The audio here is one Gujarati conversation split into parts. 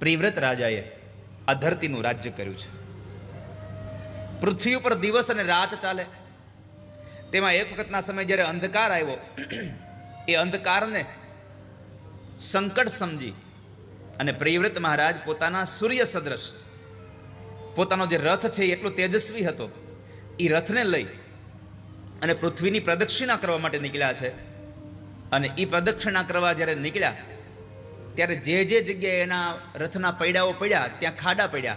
પ્રિવ્રત રાજાએ આ ધરતીનું રાજ્ય કર્યું છે. પૃથ્વી ઉપર દિવસ અને રાત ચાલે. તેમાં એક વખતના સમય જ્યારે અંધકાર આવ્યો, એ અંધકારને સંકટ સમજી અને પ્રિવ્રત મહારાજ પોતાના સૂર્ય સદૃશ, પોતાનો જે રથ છે એટલો તેજસ્વી હતો એ રથને લઈ અને પૃથ્વીની પ્રદક્ષિણા કરવા માટે નીકળ્યા છે. અને એ પ્રદક્ષિણા કરવા જ્યારે નીકળ્યા ત્યારે જે જે જગ્યાએ એના રથના પૈડાઓ પડ્યા, ત્યાં ખાડા પડ્યા.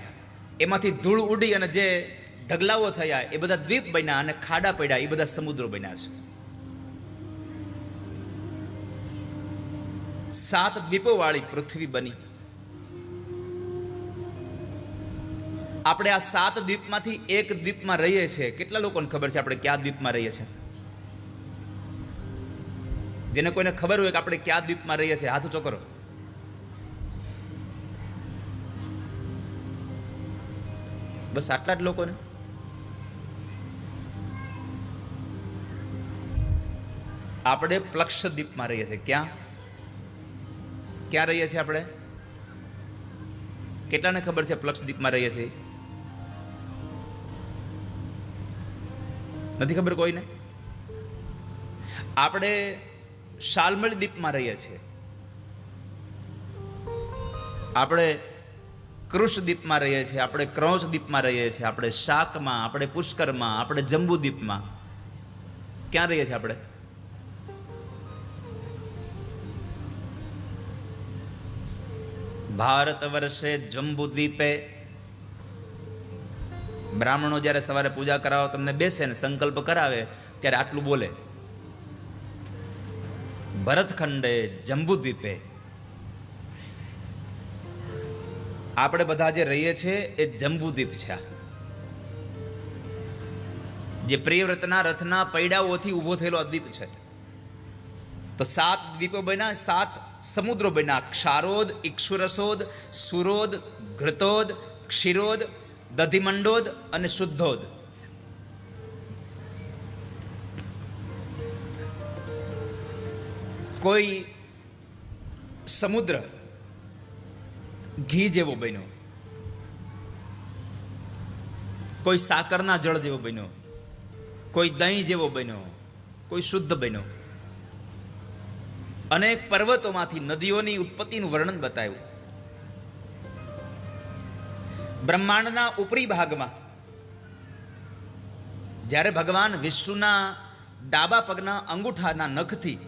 એમાંથી ધૂળ ઉડી અને જે ઢગલાઓ થયા, એ બધા દ્વીપ બન્યા અને ખાડા પડ્યા. એ બધા સમુદ્રો બન્યા છે. સાત દ્વીપો વાળી પૃથ્વી બની. આપણે આ સાત દ્વીપમાંથી એક દ્વીપમાં રહીએ છીએ. કેટલા લોકોને ખબર છે આપણે કયા દ્વીપમાં રહીએ છીએ? જેને કોઈને ખબર હોય કે આપણે કયા દ્વીપમાં રહીએ છીએ, હાથ ઊંચો બસ આટલા જ લોકોને? આપણે પ્લક્ષ દ્વીપમાં રહીએ છીએ. ક્યાં? ક્યાં રહીએ છીએ આપણે? કેટલાને ખબર છે પ્લક્ષ દ્વીપમાં રહીએ છીએ? નથી ખબર કોઈને? આપણે શાલમળ દ્વીપમાં રહીએ છીએ. આપણે કૃષ દ્વીપમાં રહીએ છીએ, આપણે ક્રોચ દ્વીપમાં રહીએ છીએ, આપણે શાકમાં, આપણે પુષ્કરમાં, આપણે જંબુદ્વીપમાં ક્યાં રહીએ છીએ આપણે? ભારત વર્ષે જંબુદ્વીપે બ્રાહ્મણો જ્યારે સવારે પૂજા કરાવો, તમને બેસે ને સંકલ્પ કરાવે, ત્યારે આટલું બોલે. ભરતખંડે જંબુ આપણે બધા જે રહીએ છીએ એ જંબુદ્વીપ છે. જે પ્રિયવ્રતના રથના પૈડાઓથી ઊભો થયેલો દ્વીપ છે. તો સાત દ્વીપો બન્યા, સાત સમુદ્રો બન્યા. ક્ષારોદ ઇક્ષુરસોદ સુરોદ ઘૃતોદ ક્ષીરોદ, દધિમંડોદ અને શુદ્ધોદ. કોઈ સમુદ્ર ઘી જેવો બન્યો. કોઈ સાકરના જળ જેવો બન્યો. કોઈ દહીં જેવો બન્યો. કોઈ શુદ્ધ બન્યો. અનેક પર્વતોમાંથી નદીઓની ઉત્પત્તિનું વર્ણન બતાવ્યું બ્રહ્માંડના ઉપરી ભાગમાં, જ્યારે ભગવાન વિષ્ણુના ડાબા પગના અંગૂઠાના નખથી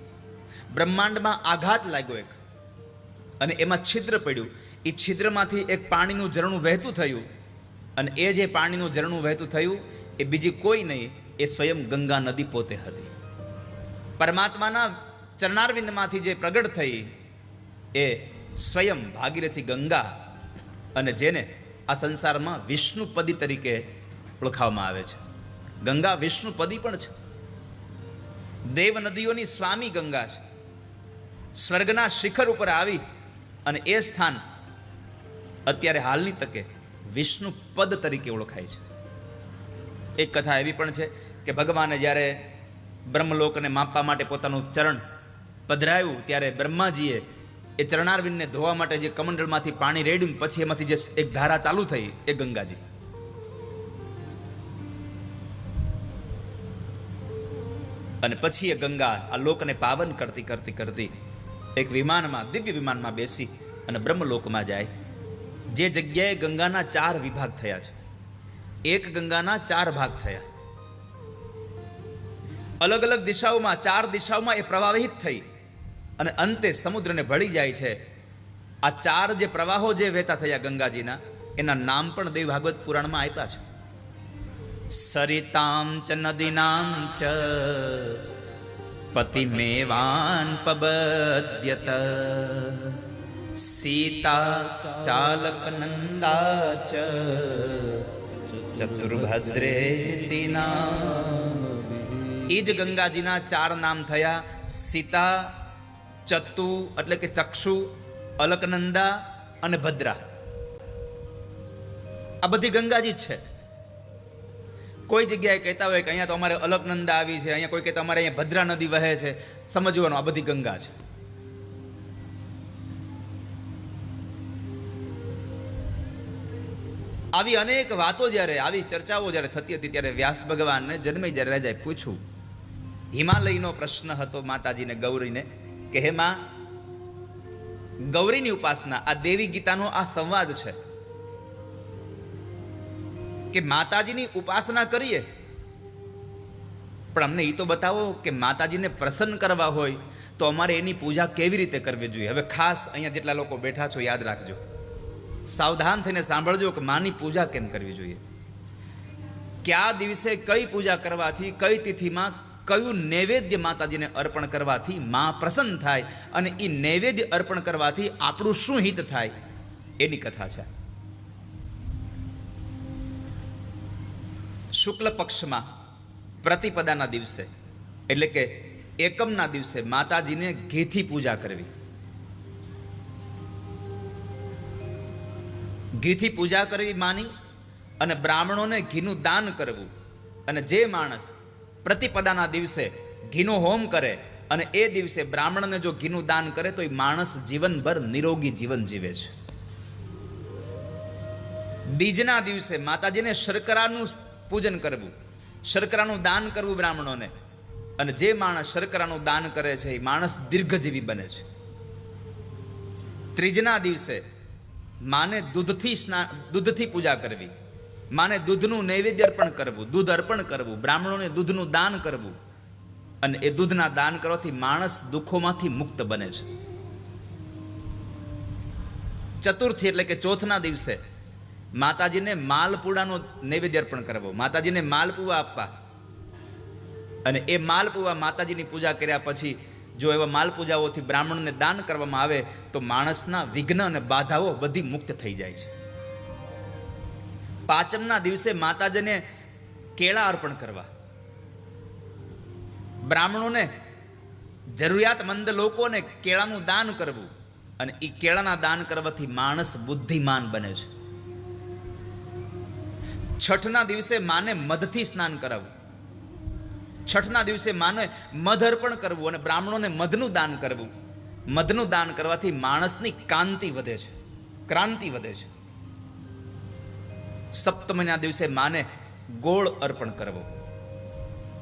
બ્રહ્માંડમાં આઘાત લાગ્યો એક, અને એમાં છિદ્ર પડ્યું. એ છિદ્રમાંથી એક પાણીનું ઝરણું વહેતું થયું. અને એ જે પાણીનું ઝરણું વહેતું થયું, એ બીજી કોઈ નહીં, એ સ્વયં ગંગા નદી પોતે હતી. પરમાત્માના ચરણારવિંદમાંથી જે પ્રગટ થઈ, એ સ્વયં ભાગીરથી ગંગા અને જેને આ સંસારમાં વિષ્ણુપદી તરીકે ઓળખાવવામાં આવે છે. ગંગા વિષ્ણુપદી પણ છે. દેવ નદીઓની સ્વામી ગંગા છે. સ્વર્ગના શિખર ઉપર આવી અને એ સ્થાન અત્યારે હાલની તકે વિષ્ણુ પદ તરીકે ઓળખાય છે. એક કથા એવી પણ છે કે ભગવાને જ્યારે બ્રહ્મલોકને માપવા માટે પોતાનું ચરણ પધરાયું, ત્યારે બ્રહ્માજીએ એ ચરણારવિંદને ધોવા માટે જે કમંડળમાંથી પાણી રેડ્યું પછી એમાંથી જે એક ધારા ચાલુ થઈ એ ગંગાજી. અને પછી એ ગંગા આ લોકને પાવન કરતી કરતી કરતી એક વિમાનમાં, દિવ્ય વિમાનમાં બેસી અને બ્રહ્મલોકમાં જાય. જે જગ્યાએ ગંગાના ચાર વિભાગ થયા છે. એક ગંગાના ચાર ભાગ થયા. અલગ અલગ દિશાઓમાં, ચાર દિશાઓમાં એ પ્રવાહિત થઈ અને અંતે સમુદ્રને ભળી જાય છે. આ ચાર જે પ્રવાહો જે વહેતા થયા ગંગાજીના, એના નામ પણ દેવ ભાગવત પુરાણમાં આપ્યા છે. સરિતામ ચ નદીનામ ચ પતિમેવાન પબદ્યત. ચાલક નંદા ચ ચતુર્ભદ્રે એ જ ગંગાજીના ચાર નામ થયા સીતા ચતુ એટલે કે ચક્ષુ અલકનંદા અને ભદ્રા આ બધી ગંગાજી જ છે કોઈ જગ્યાએ કહેતા હોય કે અહીંયા તો અમારે અલકનંદા આવી છે અહીંયા કોઈ કહેતા અમારે અહીંયા ભદ્રા નદી વહે છે સમજવાનું આ બધી ગંગા છે આવી અનેક વાતો જ્યારે, આવી ચર્ચાઓ જ્યારે થતી હતી, ત્યારે વ્યાસ ભગવાનને જન્મે જ્યારે રાજાએ પૂછ્યું, હિમાલયનો પ્રશ્ન હતો માતાજીને ગૌરીને, કે હે માં, ગૌરીની ઉપાસના, આ દેવી ગીતાનો આ સંવાદ છે? કે માતાજીની ઉપાસના કરીએ? પણ અમને એ તો બતાવો કે માતાજીને પ્રસન્ન કરવા હોય, તો અમારે એની પૂજા કેવી રીતે કરવી જોઈએ? હવે ખાસ અહીંયા જેટલા લોકો બેઠા છો, યાદ રાખજો. સાવધાન થઈને સાંભળજો કે માની પૂજા કેમ કરવી જોઈએ. કયા દિવસે કઈ પૂજા કરવાથી, કઈ તિથિમાં કયું નૈવેદ્ય માતાજીને અર્પણ કરવાથી મા પ્રસન્ન થાય અને એ નૈવેદ્ય અર્પણ કરવાથી આપણું શું હિત થાય એની કથા છે. શુક્લ પક્ષમાં પ્રતિપદાના દિવસે, એટલે કે એકમના દિવસે માતાજીને ઘીથી પૂજા કરવી. ઘીથી પૂજા કરવી માની અને બ્રાહ્મણોને ઘીનું દાન કરવું. અને જે માણસ પ્રતિપદાના દિવસે ઘીનો હોમ કરે અને એ દિવસે બ્રાહ્મણને જો ઘીનું દાન કરે તો એ માણસ જીવનભર નિરોગી જીવન જીવે છે. બીજના દિવસે માતાજીને શર્કરાનું પૂજન કરવું. શર્કરાનું દાન કરવું બ્રાહ્મણોને. અને જે માણસ શર્કરાનું દાન કરે છે એ માણસ દીર્ઘજીવી બને છે. ત્રીજના દિવસે માને દૂધથી સ્ના, દૂધથી પૂજા કરવી. માને દૂધનું નૈવેદ્ય અર્પણ કરવું, દૂધ અર્પણ કરવું, બ્રાહ્મણોને દૂધનું દાન કરવું. અને એ દૂધના દાન કરવાથી માણસ દુઃખોમાંથી મુક્ત બને છે. ચતુર્થી એટલે કે ચોથના દિવસે માતાજીને માલપુડાનો નૈવેદ્ય અર્પણ કરવો, માતાજીને માલપુવા આપવા. અને એ માલપુવા માતાજીની પૂજા કર્યા પછી જો એવા માલપૂજાઓથી બ્રાહ્મણને દાન કરવામાં આવે, તો માણસના વિઘ્ન અને બાધાઓ બધી મુક્ત થઈ જાય છે. પાંચમના દિવસે માતાજીને કેળા અર્પણ કરવા. બ્રાહ્મણોને જરૂરિયાતમંદ લોકોને કેળાનું દાન કરવું. અને એ કેળાના દાન કરવાથી માણસ બુદ્ધિમાન બને છે. છઠના દિવસે માને મધથી સ્નાન કરાવવું. છઠના દિવસે માને મધ અર્પણ કરવું અને બ્રાહ્મણોને મધનું દાન કરવું. મધનું દાન કરવાથી માણસની કાંતિ વધે છે. ક્રાંતિ વધે છે. સપ્તમના દિવસે માને ગોળ અર્પણ કરવો.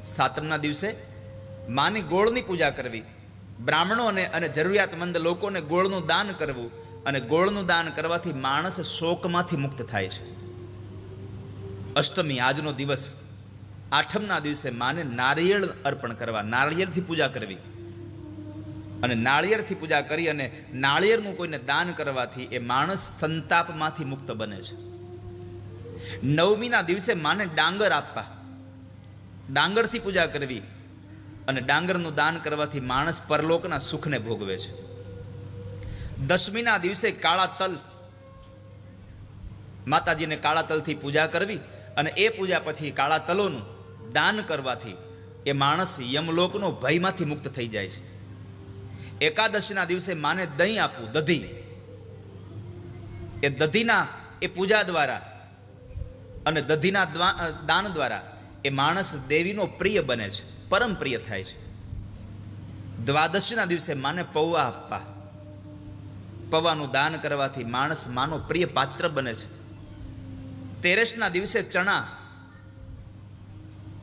સાતમના દિવસે માની ગોળની પૂજા કરવી. બ્રાહ્મણોને અને જરૂરિયાતમંદ લોકોને ગોળનું દાન કરવું અને ગોળનું દાન કરવાથી માણસ શોકમાંથી મુક્ત થાય છે. અષ્ટમી આજનો દિવસ આઠમના દિવસે માને નારિયેળ અર્પણ કરવા નાળિયેરથી પૂજા કરવી. અને નાળિયેરથી પૂજા કરી અને નાળિયેરનું કોઈને દાન કરવાથી એ માણસ સંતાપમાંથી મુક્ત બને છે. નવમીના દિવસે માને ડાંગર આપવા. ડાંગરથી પૂજા કરવી અને ડાંગરનું દાન કરવાથી માણસ પરલોકના સુખને ભોગવે છે. દશમીના દિવસે કાળા તલ. માતાજીને કાળા તલથી પૂજા કરવી અને એ પૂજા પછી કાળા તલોનું દાન કરવાથી એ માણસ યમલોકનો ભયમાંથી મુક્ત થઈ જાય છે. એકાદશીના દિવસે માને દહીં આપવું, દધી. એ દધીના, એ પૂજા દ્વારા અને દધીના દાન દ્વારા એ માણસ દેવીનો પ્રિય બને છે, પરમ પ્રિય થાય છે. દ્વાદશીના દિવસે માને પૌવા આપવા. પૌવાનું દાન કરવાથી માણસ માનો પ્રિય પાત્ર બને છે. તેરસના દિવસે ચણા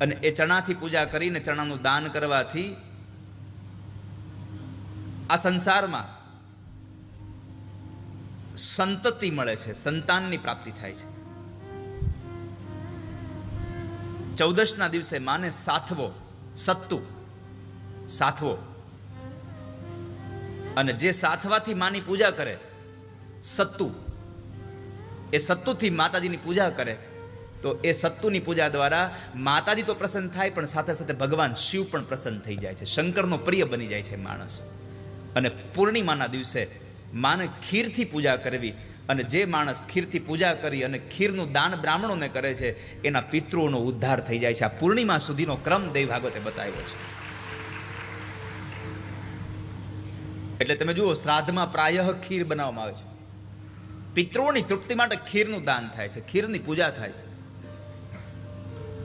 અને એ ચણાથી પૂજા કરીને ચણાનું દાન કરવાથી આ સંસારમાં સંતતિ મળે છે, સંતાનની પ્રાપ્તિ થાય છે. ચૌદશના દિવસે માને સાથવો સત્તુ સાથવો અને જે સાથવાથી માની પૂજા કરે, સત્તુ, એ સત્તુથી માતાજીની પૂજા કરે તો એ સત્તુની પૂજા દ્વારા માતાજી તો પ્રસન્ન થાય, પણ સાથે સાથે ભગવાન શિવ પણ પ્રસન્ન થઈ જાય છે. શંકરનો પ્રિય બની જાય છે માણસ. અને પૂર્ણિમાના દિવસે માને ખીરથી પૂજા કરવી અને જે માણસ ખીરથી પૂજા કરી અને ખીરનું દાન બ્રાહ્મણોને કરે છે, એના પિતૃઓનો ઉદ્ધાર થઈ જાય છે. આ પૂર્ણિમા સુધીનો ક્રમ દેવ ભાગવતે બતાવ્યો છે. એટલે તમે જુઓ, શ્રાદ્ધમાં પ્રાયઃ ખીર બનાવવામાં આવે છે. પિતૃઓની તૃપ્તિ માટે ખીરનું દાન થાય છે. ખીરની પૂજા થાય છે.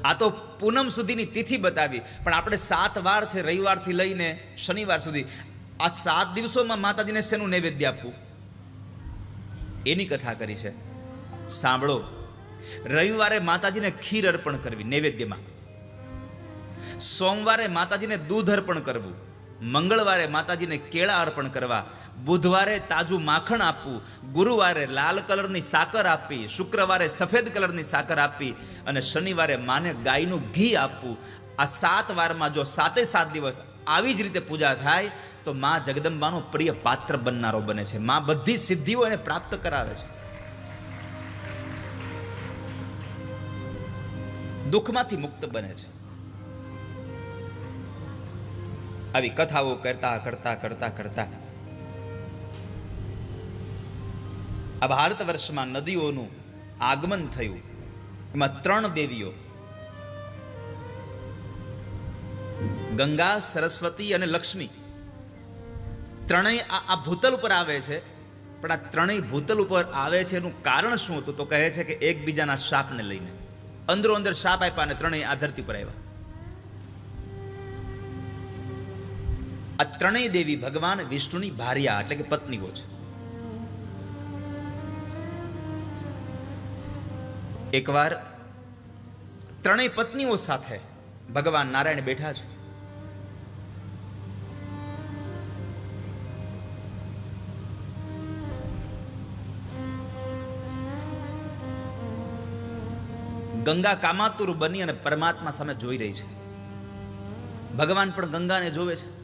આ તો પૂનમ સુધીની તિથિ બતાવી. પણ આપણે સાત વાર છે રવિવારથી લઈને શનિવાર સુધી. આ સાત દિવસોમાં માતાજીને શેનું નૈવેદ્ય આપવું? એની કથા કરી છે. સાંભળો. રવિવારે માતાજીને ખીર અર્પણ કરવી નૈવેદ્યમાં. સોમવારે માતાજીને દૂધ અર્પણ કરવું. મંગળવારે માતાજીને કેળા અર્પણ કરવા, બુધવારે તાજું માખણ આપવું, ગુરુવારે લાલ કલરની સાકર આપવી, શુક્રવારે સફેદ કલરની સાકર આપવી અને શનિવારે માને ગાયનું ઘી આપવું. આ સાત વારમાં જો સાતે સાત દિવસ આવી જ રીતે પૂજા થાય, તો મા જગદંબાનો પ્રિય પાત્ર બનનારો બને છે. મા બધી સિદ્ધિઓ એને પ્રાપ્ત કરાવે છે. દુઃખમાંથી મુક્ત બને છે. આવી કથાઓ કરતા કરતા કરતા કરતા. આ ભારત વર્ષમાં નદીઓનું આગમન થયું. એમાં ત્રણ દેવીઓ. ગંગા, સરસ્વતી અને લક્ષ્મી. ત્રણેય આ આ ભૂતલ ઉપર આવે છે, પણ આ ત્રણેય ભૂતલ ઉપર આવે છે એનું કારણ શું હતું? તો કહે છે કે એકબીજાના શાપને લઈને. અંદરો અંદર શાપ આપ્યા અને ત્રણેય આ ધરતી પર આવ્યા. આ ત્રણેય દેવી ભગવાન વિષ્ણુની ભાર્યા એટલે કે પત્નીઓ છે. એકવાર ત્રણેય પત્નીઓ સાથે ભગવાન નારાયણ બેઠા છે. ગંગા કામાતુર બની અને પરમાત્મા સામે જોઈ રહી છે. ભગવાન પણ ગંગાને જોવે છે.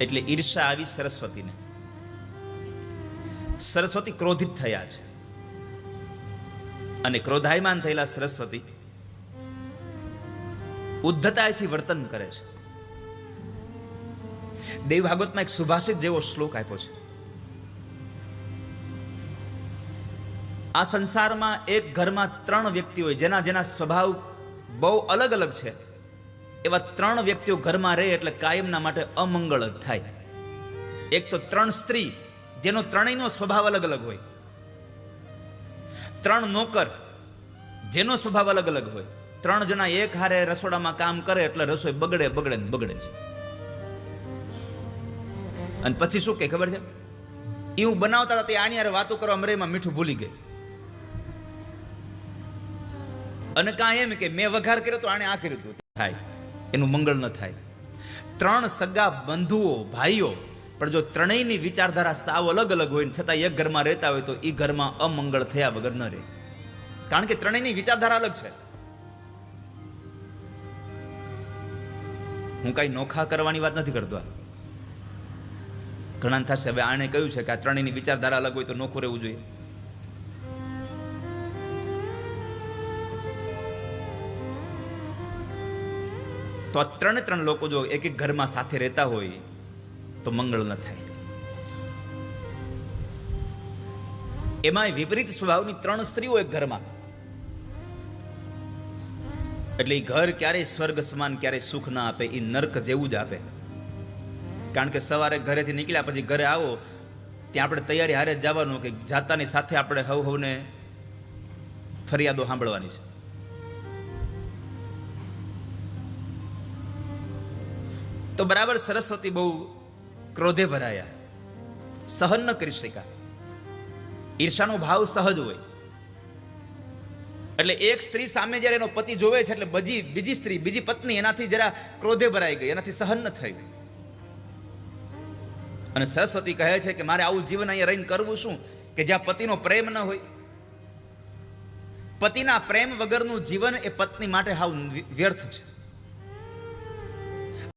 એટલે ઈર્ષા આવી સરસ્વતીને. સરસ્વતી ક્રોધિત થયા છે. અને ક્રોધાયમાન થયેલા સરસ્વતી ઉદ્ધતાથી વર્તન કરે છે. દેવ ભાગવતમાં એક સુભાષિત જેવો શ્લોક આપ્યો છે. આ સંસારમાં એક ઘરમાં ત્રણ વ્યક્તિ હોય, જેના જેના સ્વભાવ બહુ અલગ અલગ છે. એવા ત્રણ વ્યક્તિઓ ઘરમાં રહે એટલે કાયમના માટે અમંગળ જ થાય. એક તો ત્રણ સ્ત્રી, જેનો ત્રણેયનો સ્વભાવ અલગ અલગ હોય. ત્રણ નોકર, જેનો સ્વભાવ અલગ અલગ હોય. ત્રણ જણા એક હારે રસોડામાં કામ કરે એટલે રસોઈ બગડે બગડે ને બગડે છે. અને પછી શું કે ખબર છે? એ હું બનાવતા હતા તે આની હારે વાતો કરવા મરેમાં મીઠું ભૂલી ગઈ. અને કાં એમ કે મેં વઘાર કર્યો તો આણે આ કર્યું હતું થાય. એનું મંગળ ન થાય. ત્રણ સગા બંધુઓ, ભાઈઓ, પણ જો ત્રણેયની વિચારધારા સાવ અલગ અલગ હોય છતાં એક ઘરમાં રહેતા હોય તો એ ઘરમાં અમંગળ થયા વગર ન રહે. કારણ કે ત્રણેયની વિચારધારા અલગ છે. હું કઈ નોખા કરવાની વાત નથી કરતો ઘણા થશે. હવે આણે કહ્યું છે કે આ ત્રણેયની વિચારધારા અલગ હોય તો નોખું રહેવું જોઈએ. તો આ ત્રણે ત્રણ લોકો જો એક એક ઘરમાં સાથે રહેતા હોય, તો મંગળ ન થાય. એમાં વિપરીત સ્વભાવની ત્રણ સ્ત્રીઓ એક ઘરમાં. એટલે એ ઘર ક્યારેય સ્વર્ગ સમાન, ક્યારેય સુખ ના આપે એ નર્ક જેવું જ આપે. કારણ કે સવારે ઘરેથી નીકળ્યા પછી ઘરે આવો, ત્યાં આપણે તૈયારી હારે જવાનું કે જાતાની સાથે આપણે હવ હવને ફરિયાદો સાંભળવાની છે. તો બરાબર સરસ્વતી બહુ ક્રોધે ભરાયા. સહન ન કરી શક્યા. ઈર્ષાનો ભાવ સહજ હોય. એટલે એક સ્ત્રી સામે જ્યારે એનો પતિ જોવે છે એટલે બીજી બીજી સ્ત્રી, બીજી પત્ની એનાથી જરા ક્રોધે ભરાઈ ગઈ, એનાથી સહન ન થઈ ગઈ. અને સરસ્વતી કહે છે કે મારે આવું જીવન અહીંયા રહીને કરવું શું? કે જ્યાં પતિનો પ્રેમ ન હોય. પતિના પ્રેમ વગરનું જીવન એ પત્ની માટે હાવ વ્યર્થ છે.